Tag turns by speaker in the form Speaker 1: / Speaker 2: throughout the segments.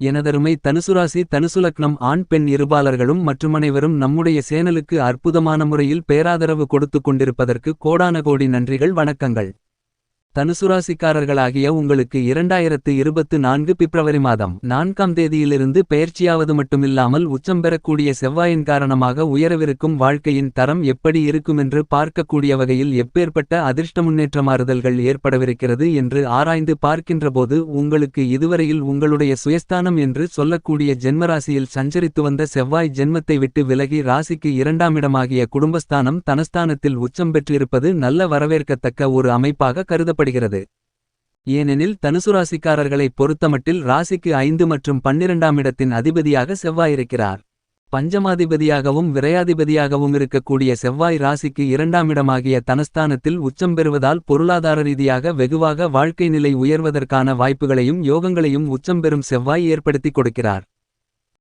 Speaker 1: எனதருமை தனுசுராசி தனுசுலக்னம் ஆண் பெண் இருபாலர்களும் மற்றுமனைவரும் நம்முடைய சேனலுக்கு அற்புதமான முறையில் பேராதரவு கொடுத்துக் கொண்டிருப்பதற்கு கோடான கோடி நன்றிகள் வணக்கங்கள். தனுசுராசிக்காரர்களாகிய உங்களுக்கு இரண்டாயிரத்து இருபத்து நான்கு பிப்ரவரி மாதம் நான்காம் தேதியிலிருந்து பெயர்ச்சியாவது மட்டுமில்லாமல் உச்சம் பெறக்கூடிய செவ்வாயின் காரணமாக உயரவிருக்கும் வாழ்க்கையின் தரம் எப்படி இருக்குமென்று பார்க்கக்கூடிய வகையில் எப்பேற்பட்ட அதிர்ஷ்ட முன்னேற்ற மாறுதல்கள் ஏற்படவிருக்கிறது என்று ஆராய்ந்து பார்க்கின்றபோது உங்களுக்கு இதுவரையில் உங்களுடைய சுயஸ்தானம் என்று சொல்லக்கூடிய ஜென்மராசியில் சஞ்சரித்து வந்த செவ்வாய் ஜென்மத்தை விட்டு விலகி ராசிக்கு இரண்டாமிடமாகிய குடும்பஸ்தானம் தனஸ்தானத்தில் உச்சம் பெற்றிருப்பது நல்ல வரவேற்கத்தக்க ஒரு அமைப்பாக கருதப்படுகிறது ஏனெனில் தனுசுராசிக்காரர்களைப் பொறுத்தமட்டில் ராசிக்கு ஐந்து மற்றும் பன்னிரண்டாம் இடத்தின் அதிபதியாக செவ்வாய் இருக்கிறார். பஞ்சமாதிபதியாகவும் விரையாதிபதியாகவும் இருக்கக்கூடிய செவ்வாய் ராசிக்கு இரண்டாம் இடமாகிய தனஸ்தானத்தில் உச்சம் பெறுவதால் பொருளாதார ரீதியாக வெகுவாக வாழ்க்கை நிலை உயர்வதற்கான வாய்ப்புகளையும் யோகங்களையும் உச்சம் பெறும் செவ்வாய் ஏற்படுத்திக் கொடுக்கிறார்.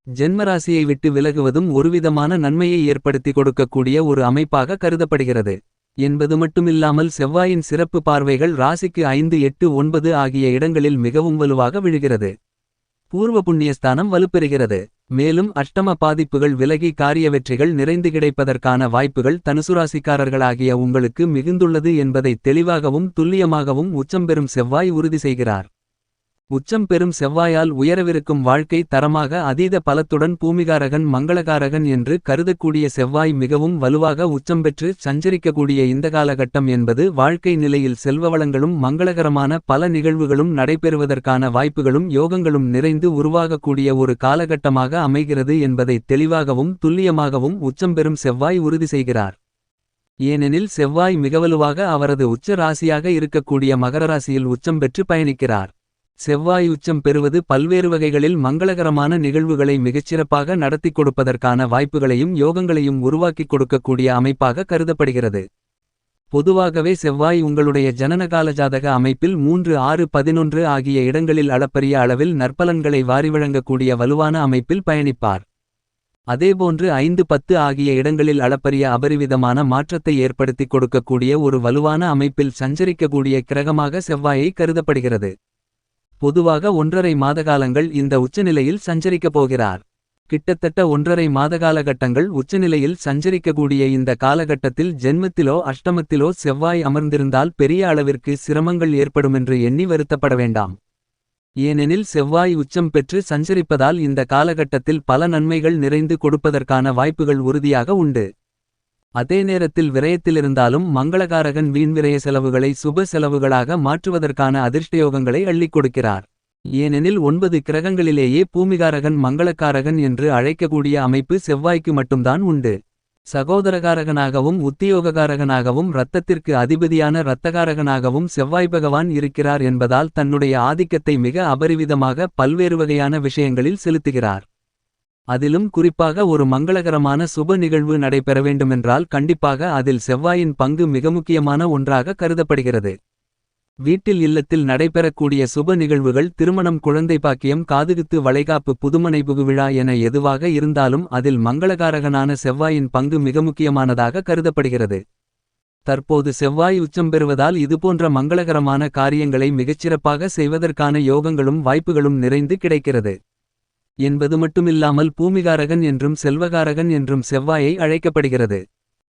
Speaker 1: ஜென்மராசியை விட்டு விலகுவதும் ஒருவிதமான நன்மையை ஏற்படுத்தி கொடுக்கக்கூடிய ஒரு அமைப்பாக கருதப்படுகிறது. என்பது மட்டுமில்லாமல் செவ்வாயின் சிறப்பு பார்வைகள் ராசிக்கு ஐந்து எட்டு ஒன்பது ஆகிய இடங்களில் மிகவும் வலுவாக விழுகிறது. பூர்வ புண்ணியஸ்தானம் வலுப்பெறுகிறது. மேலும் அஷ்டம பாதிப்புகள் விலகி காரிய வெற்றிகள் நிறைந்து கிடைப்பதற்கான வாய்ப்புகள் தனுசுராசிக்காரர்களாகிய உங்களுக்கு மிகுந்துள்ளது என்பதை தெளிவாகவும் துல்லியமாகவும் உச்சம் பெறும் செவ்வாய் உறுதி செய்கிறார். உச்சம் பெறும் செவ்வாயால் உயரவிருக்கும் வாழ்க்கை தரமாக அதீத பலத்துடன் பூமிகாரகன் மங்களகாரகன் என்று கருதக்கூடிய செவ்வாய் மிகவும் வலுவாக உச்சம் பெற்று சஞ்சரிக்கக்கூடிய இந்த காலகட்டம் என்பது வாழ்க்கை நிலையில் செல்வவளங்களும் மங்களகரமான பல நிகழ்வுகளும் நடைபெறுவதற்கான வாய்ப்புகளும் யோகங்களும் நிறைந்து உருவாகக்கூடிய ஒரு காலகட்டமாக அமைகிறது என்பதை தெளிவாகவும் துல்லியமாகவும் உச்சம் பெறும் செவ்வாய் உறுதி செய்கிறார். ஏனெனில் செவ்வாய் மிகவலுவாக அவரது உச்ச ராசியாக இருக்கக்கூடிய மகர ராசியில் உச்சம் பெற்று பயணிக்கிறார். செவ்வாய் உச்சம் பெறுவது பல்வேறு வகைகளில் மங்களகரமான நிகழ்வுகளை மிகச்சிறப்பாக நடத்திக் கொடுப்பதற்கான வாய்ப்புகளையும் யோகங்களையும் உருவாக்கிக் கொடுக்கக்கூடிய அமைப்பாக கருதப்படுகிறது. பொதுவாகவே செவ்வாய் உங்களுடைய ஜனனகால ஜாதக அமைப்பில் மூன்று ஆறு பதினொன்று ஆகிய இடங்களில் அளப்பரிய அளவில் நற்பலன்களை வாரி வழங்கக்கூடிய வலுவான அமைப்பில் பயணிப்பார். அதேபோன்று ஐந்து பத்து ஆகிய இடங்களில் அளப்பரிய அபரிவிதமான மாற்றத்தை ஏற்படுத்திக் கொடுக்கக்கூடிய ஒரு வலுவான அமைப்பில் சஞ்சரிக்கக்கூடிய கிரகமாக செவ்வாயை கருதப்படுகிறது. பொதுவாக ஒன்றரை மாதகாலங்கள் இந்த உச்சநிலையில் சஞ்சரிக்கப் போகிறார். கிட்டத்தட்ட ஒன்றரை மாதகாலகட்டங்கள் உச்சநிலையில் சஞ்சரிக்கக்கூடிய இந்த காலகட்டத்தில் ஜென்மத்திலோ அஷ்டமத்திலோ செவ்வாய் அமர்ந்திருந்தால் பெரிய அளவிற்கு சிரமங்கள் ஏற்படுமென்று எண்ணி வருத்தப்பட வேண்டாம். ஏனெனில் செவ்வாய் உச்சம் பெற்று சஞ்சரிப்பதால் இந்த காலகட்டத்தில் பல நன்மைகள் நிறைந்து கொடுப்பதற்கான வாய்ப்புகள் உறுதியாக உண்டு. அதே நேரத்தில் விரயத்திலிருந்தாலும் மங்களகாரகன் வீண் விரய செலவுகளை சுப செலவுகளாக மாற்றுவதற்கான அதிர்ஷ்டயோகங்களை அள்ளிக் கொடுக்கிறார். ஏனெனில் ஒன்பது கிரகங்களிலேயே பூமிகாரகன் மங்களக்காரகன் என்று அழைக்கக்கூடிய அமைப்பு செவ்வாய்க்கு மட்டும்தான் உண்டு. சகோதரகாரகனாகவும் உத்தியோககாரகனாகவும் இரத்தத்திற்கு அதிபதியான இரத்தகாரகனாகவும் செவ்வாய் பகவான் இருக்கிறார் என்பதால் தன்னுடைய ஆதிக்கத்தை மிக அபரிவிதமாக பல்வேறு வகையான விஷயங்களில் செலுத்துகிறார். அதிலும் குறிப்பாக ஒரு மங்களகரமான சுப நிகழ்வு நடைபெற வேண்டுமென்றால் கண்டிப்பாக அதில் செவ்வாயின் பங்கு மிக முக்கியமான ஒன்றாக கருதப்படுகிறது. வீட்டில் இல்லத்தில் நடைபெறக்கூடிய சுப நிகழ்வுகள் திருமணம் குழந்தை பாக்கியம் காதுகுத்து வளைகாப்பு புதுமனை புகுவிழா என எதுவாக இருந்தாலும் அதில் மங்களகாரகனான செவ்வாயின் பங்கு மிக முக்கியமானதாக கருதப்படுகிறது. தற்போது செவ்வாய் உச்சம் பெறுவதால் இதுபோன்ற மங்களகரமான காரியங்களை மிகச்சிறப்பாக செய்வதற்கான யோகங்களும் வாய்ப்புகளும் நிறைந்து கிடைக்கிறது. என்பது மட்டுமில்லாமல் பூமிகாரகன் என்றும் செல்வகாரகன் என்றும் செவ்வாயை அழைக்கப்படுகிறது.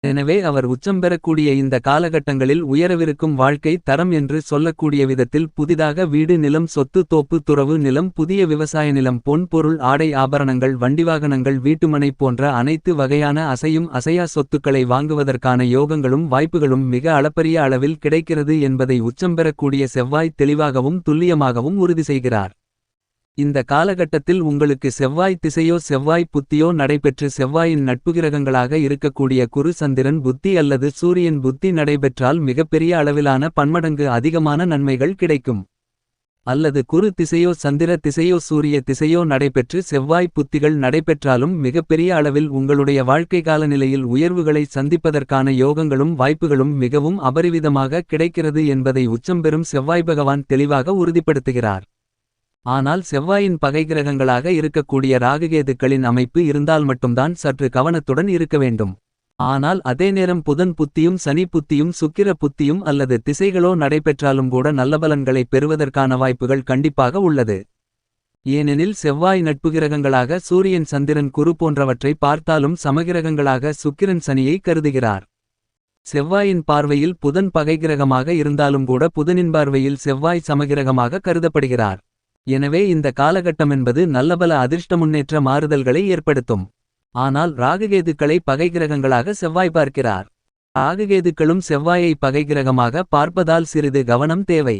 Speaker 1: எனவே அவர் உச்சம் பெறக்கூடிய இந்த காலகட்டங்களில் உயரவிருக்கும் வாழ்க்கை தரம் என்று சொல்லக்கூடிய விதத்தில் புதிதாக வீடு நிலம் சொத்து தோப்பு துறவு நிலம் புதிய விவசாய நிலம் பொன் பொருள் ஆடை ஆபரணங்கள் வண்டிவாகனங்கள் வீட்டுமனை போன்ற அனைத்து வகையான அசையும் அசையா சொத்துக்களை வாங்குவதற்கான யோகங்களும் வாய்ப்புகளும் மிக அளப்பரிய அளவில் கிடைக்கிறது என்பதை உச்சம் பெறக்கூடிய செவ்வாய் தெளிவாகவும் துல்லியமாகவும் உறுதி செய்கிறார். இந்த காலகட்டத்தில் உங்களுக்கு செவ்வாய் திசையோ செவ்வாய் புத்தியோ நடைபெற்று செவ்வாயின் நட்புகிரகங்களாக இருக்கக்கூடிய குரு சந்திரன் புத்தி அல்லது சூரியன் புத்தி நடைபெற்றால் மிகப்பெரிய அளவிலான பன்மடங்கு அதிகமான நன்மைகள் கிடைக்கும். அல்லது குரு திசையோ சந்திர திசையோ சூரிய திசையோ நடைபெற்று செவ்வாய் புத்திகள் நடைபெற்றாலும் மிகப்பெரிய அளவில் உங்களுடைய வாழ்க்கை காலநிலையில் உயர்வுகளை சந்திப்பதற்கான யோகங்களும் வாய்ப்புகளும் மிகவும் அபரிவிதமாக கிடைக்கிறது என்பதை உச்சம் பெறும் செவ்வாய் பகவான் தெளிவாக உறுதிப்படுத்துகிறார். ஆனால் செவ்வாயின் பகை கிரகங்களாக இருக்கக்கூடிய ராகுகேதுக்களின் அமைப்பு இருந்தால் மட்டும்தான் சற்று கவனத்துடன் இருக்க வேண்டும். ஆனால் அதே நேரம் புதன் புத்தியும் சனி புத்தியும் சுக்கிர புத்தியும் அல்லது திசைகளோ நடைபெற்றாலும் கூட நல்ல பலன்களை பெறுவதற்கான வாய்ப்புகள் கண்டிப்பாக உள்ளது. ஏனெனில் செவ்வாய் நட்புகிரகங்களாக சூரியன் சந்திரன் குரு போன்றவற்றை பார்த்தாலும் சமகிரகங்களாக சுக்கிரன் சனியை கருதுகிறார். செவ்வாயின் பார்வையில் புதன் பகைகிரகமாக இருந்தாலும் கூட புதனின் பார்வையில் செவ்வாய் சமகிரகமாக கருதப்படுகிறார். எனவே இந்த காலகட்டமென்பது நல்லபல அதிர்ஷ்ட முன்னேற்ற மாறுதல்களை ஏற்படுத்தும். ஆனால் ராகுகேதுக்களை பகைகிரகங்களாக செவ்வாய் பார்க்கிறார். ராகுகேதுக்களும் செவ்வாயை பகைகிரகமாக பார்ப்பதால் சிறிது கவனம் தேவை.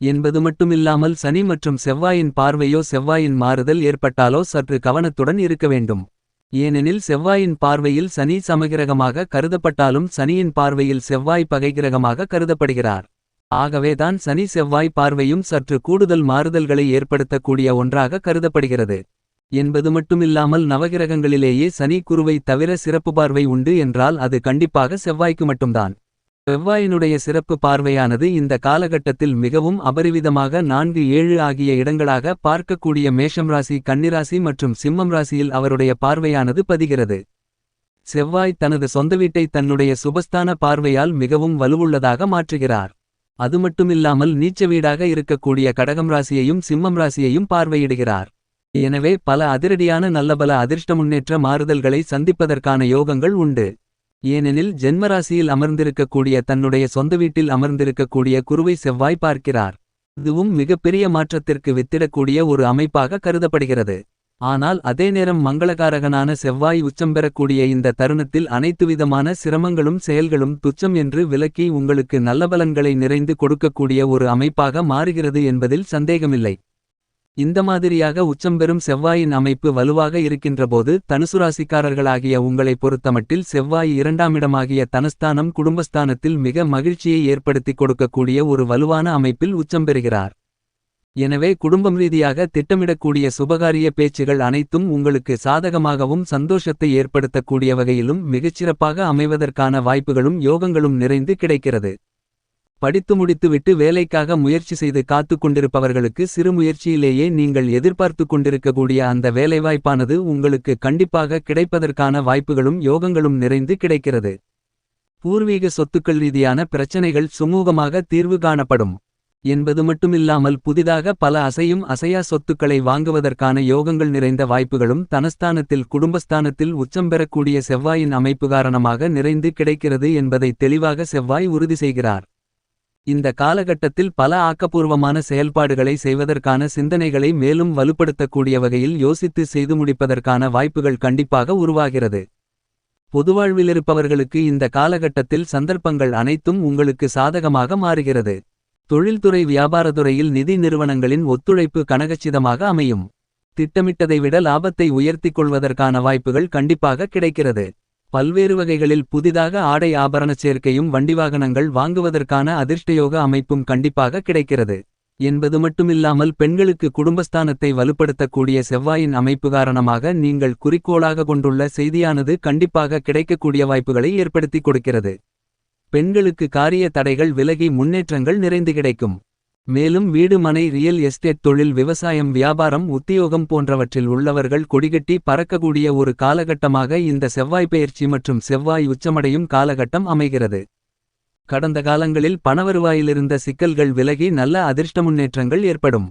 Speaker 1: என்பது மட்டுமில்லாமல் சனி மற்றும் செவ்வாயின் பார்வையோ செவ்வாயின் மாறுதல் ஏற்பட்டாலோ சற்று கவனத்துடன் இருக்க வேண்டும். ஏனெனில் செவ்வாயின் பார்வையில் சனி சமகிரகமாக கருதப்பட்டாலும் சனியின் பார்வையில் செவ்வாய் பகைகிரகமாக கருதப்படுகிறார். ஆகவேதான் சனி செவ்வாய் பார்வையும் சற்று கூடுதல் மாறுதல்களை ஏற்படுத்தக்கூடிய ஒன்றாக கருதப்படுகிறது. என்பது மட்டுமில்லாமல் நவகிரகங்களிலேயே சனி குருவை தவிர சிறப்பு பார்வை உண்டு என்றால் அது கண்டிப்பாக செவ்வாய்க்கு மட்டும்தான். செவ்வாயினுடைய சிறப்பு பார்வையானது இந்த காலகட்டத்தில் மிகவும் அபரிவிதமாக நான்கு ஏழு ஆகிய இடங்களாக பார்க்கக்கூடிய மேஷம் ராசி கன்னிராசி மற்றும் சிம்மம் ராசியில் அவருடைய பார்வையானது பதிகிறது. செவ்வாய் தனது சொந்த வீட்டை தன்னுடைய சுபஸ்தான பார்வையால் மிகவும் வலுவுள்ளதாக மாற்றுகிறார். அது மட்டுமில்லாமல் நீச்ச வீடாக இருக்கக்கூடிய கடகம் ராசியையும் சிம்மம் ராசியையும் பார்வையிடுகிறார். எனவே பல அதிரடியான நல்லபல அதிர்ஷ்ட முன்னேற்ற மாறுதல்களை சந்திப்பதற்கான யோகங்கள் உண்டு. ஏனெனில் ஜென்மராசியில் அமர்ந்திருக்கக்கூடிய தன்னுடைய சொந்த வீட்டில் அமர்ந்திருக்கக்கூடிய குருவை செவ்வாய் பார்க்கிறார். இதுவும் மிகப்பெரிய மாற்றத்திற்கு வித்திடக்கூடிய ஒரு அமைப்பாக கருதப்படுகிறது. ஆனால் அதே நேரம் மங்களகாரகனான செவ்வாய் உச்சம் பெறக்கூடிய இந்த தருணத்தில் அனைத்துவிதமான சிரமங்களும் செயல்களும் துச்சம் என்று விலக்கி உங்களுக்கு நல்ல பலன்களை நிறைந்து கொடுக்கக்கூடிய ஒரு அமைப்பாக மாறுகிறது என்பதில் சந்தேகமில்லை. இந்த மாதிரியாக உச்சம் பெறும் செவ்வாயின் அமைப்பு வலுவாக இருக்கின்றபோது தனுசுராசிக்காரர்களாகிய உங்களை பொறுத்தமட்டில் செவ்வாய் இரண்டாமிடமாகிய தனஸ்தானம் குடும்பஸ்தானத்தில் மிக மகிழ்ச்சியை ஏற்படுத்திக் கொடுக்கக்கூடிய ஒரு வலுவான அமைப்பில் உச்சம் பெறுகிறார். எனவே குடும்பம் ரீதியாக திட்டமிடக்கூடிய சுபகாரிய பேச்சுகள் அனைத்தும் உங்களுக்கு சாதகமாகவும் சந்தோஷத்தை ஏற்படுத்தக்கூடிய வகையிலும் மிகச்சிறப்பாக அமைவதற்கான வாய்ப்புகளும் யோகங்களும் நிறைந்து கிடைக்கிறது. படித்து முடித்துவிட்டு வேலைக்காக முயற்சி செய்து காத்து கொண்டிருப்பவர்களுக்கு சிறு முயற்சியிலேயே நீங்கள் எதிர்பார்த்து கொண்டிருக்கக்கூடிய அந்த வேலைவாய்ப்பானது உங்களுக்கு கண்டிப்பாக கிடைப்பதற்கான வாய்ப்புகளும் யோகங்களும் நிறைந்து கிடைக்கிறது. பூர்வீக சொத்துக்கள் ரீதியான பிரச்சனைகள் சுமூகமாக தீர்வு காணப்படும். என்பது மட்டுமில்லாமல் புதிதாக பல அசையும் அசையா சொத்துக்களை வாங்குவதற்கான யோகங்கள் நிறைந்த வாய்ப்புகளும் தனஸ்தானத்தில் குடும்பஸ்தானத்தில் உச்சம் பெறக்கூடிய செவ்வாயின் அமைப்பு காரணமாக நிறைந்து கிடைக்கிறது என்பதை தெளிவாக செவ்வாய் உறுதி செய்கிறார். இந்த காலகட்டத்தில் பல ஆக்கப்பூர்வமான செயல்பாடுகளை செய்வதற்கான சிந்தனைகளை மேலும் வலுப்படுத்தக்கூடிய வகையில் யோசித்து செய்து முடிப்பதற்கான வாய்ப்புகள் கண்டிப்பாக உருவாகிறது. பொதுவாழ்விலிருப்பவர்களுக்கு இந்த காலகட்டத்தில் சந்தர்ப்பங்கள் அனைத்தும் உங்களுக்கு சாதகமாக மாறுகிறது. தொழில்துறை வியாபாரத்துறையில் நிதி நிறுவனங்களின் ஒத்துழைப்பு கனகச்சிதமாக அமையும். திட்டமிட்டதை விட லாபத்தை உயர்த்திக் கொள்வதற்கான வாய்ப்புகள் கண்டிப்பாக கிடைக்கிறது. பல்வேறு வகைகளில் புதிதாக ஆடை ஆபரணச் சேர்க்கையும் வண்டிவாகனங்கள் வாங்குவதற்கான அதிர்ஷ்டயோக அமைப்பும் கண்டிப்பாக கிடைக்கிறது. என்பது மட்டுமில்லாமல் பெண்களுக்கு குடும்பஸ்தானத்தை வலுப்படுத்தக்கூடிய செவ்வாயின் அமைப்பு காரணமாக நீங்கள் குறிக்கோளாக கொண்டுள்ள செய்தியானது கண்டிப்பாக கிடைக்கக்கூடிய வாய்ப்புகளை ஏற்படுத்திக் கொடுக்கிறது. பெண்களுக்கு காரிய தடைகள் விலகி முன்னேற்றங்கள் நிறைந்து கிடைக்கும். மேலும் வீடு மனை ரியல் எஸ்டேட் தொழில் விவசாயம் வியாபாரம் உத்தியோகம் போன்றவற்றில் உள்ளவர்கள் கொடிகட்டி பறக்கக்கூடிய ஒரு காலகட்டமாக இந்த செவ்வாய் பெயர்ச்சி மற்றும் செவ்வாய் உச்சமடையும் காலகட்டம் அமைகிறது. கடந்த காலங்களில் பணவருவாயிலிருந்த சிக்கல்கள் விலகி நல்ல அதிர்ஷ்ட முன்னேற்றங்கள் ஏற்படும்.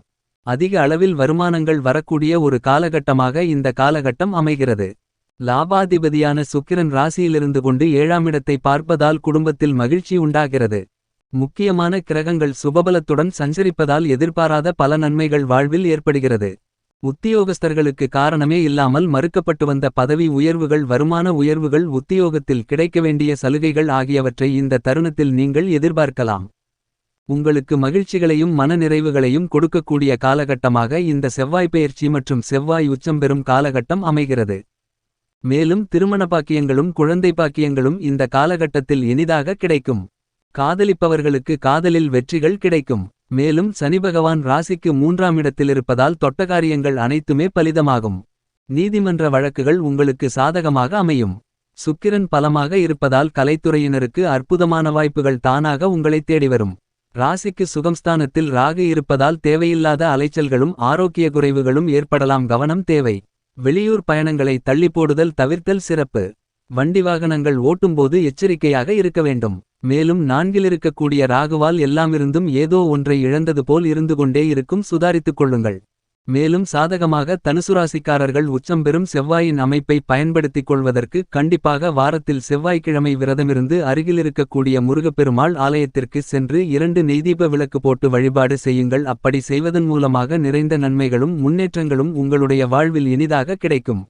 Speaker 1: அதிக அளவில் வருமானங்கள் வரக்கூடிய ஒரு காலகட்டமாக இந்த காலகட்டம் அமைகிறது. லாபாதிபதியான சுக்கிரன் ராசியிலிருந்து கொண்டு ஏழாமிடத்தை பார்ப்பதால் குடும்பத்தில் மகிழ்ச்சி உண்டாகிறது. முக்கியமான கிரகங்கள் சுபபலத்துடன் சஞ்சரிப்பதால் எதிர்பாராத பல நன்மைகள் வாழ்வில் ஏற்படுகிறது. உத்தியோகஸ்தர்களுக்கு காரணமே இல்லாமல் மறுக்கப்பட்டு வந்த பதவி உயர்வுகள் வருமான உயர்வுகள் உத்தியோகத்தில் கிடைக்க வேண்டிய சலுகைகள் ஆகியவற்றை இந்த தருணத்தில் நீங்கள் எதிர்பார்க்கலாம். உங்களுக்கு மகிழ்ச்சிகளையும் மன நிறைவுகளையும் கொடுக்கக்கூடிய காலகட்டமாக இந்த செவ்வாய் பெயர்ச்சி மற்றும் செவ்வாய் உச்சம் பெறும் காலகட்டம் அமைகிறது. மேலும் திருமண பாக்கியங்களும் குழந்தை பாக்கியங்களும் இந்த காலகட்டத்தில் இனிதாக கிடைக்கும். காதலிப்பவர்களுக்கு காதலில் வெற்றிகள் கிடைக்கும். மேலும் சனி பகவான் ராசிக்கு மூன்றாம் இடத்திலிருப்பதால் தொட்டகாரியங்கள் அனைத்துமே பலிதமாகும். நீதிமன்ற வழக்குகள் உங்களுக்கு சாதகமாக அமையும். சுக்கிரன் பலமாக இருப்பதால் கலைத்துறையினருக்கு அற்புதமான வாய்ப்புகள் தானாக உங்களைத் தேடிவரும் ராசிக்கு சுகம்ஸ்தானத்தில் ராகு இருப்பதால் தேவையில்லாத அலைச்சல்களும் ஆரோக்கிய குறைவுகளும் ஏற்படலாம். கவனம் தேவை. வெளியூர் பயணங்களை தள்ளி போடுதல் தவிர்த்தல் சிறப்பு. வண்டி வாகனங்கள் ஓட்டும்போது எச்சரிக்கையாக இருக்க வேண்டும். மேலும் நான்கிலிருக்கக்கூடிய ராகுவால் எல்லாமிருந்தும் ஏதோ ஒன்றை இழந்தது போல் இருந்து கொண்டே இருக்கும் சுதாரித்துக் கொள்ளுங்கள். மேலும் சாதகமாக தனுசுராசிக்காரர்கள் உச்சம் பெறும் செவ்வாயின் அமைப்பை பயன்படுத்திக் கொள்வதற்கு கண்டிப்பாக வாரத்தில் செவ்வாய்க்கிழமை விரதமிருந்து அருகிலிருக்கக்கூடிய முருகப்பெருமாள் ஆலயத்திற்கு சென்று இரண்டு நெய்தீப விளக்கு போட்டு வழிபாடு செய்யுங்கள். அப்படி செய்வதன் மூலமாக நிறைந்த நன்மைகளும் முன்னேற்றங்களும் உங்களுடைய வாழ்வில் இனிதாக கிடைக்கும்.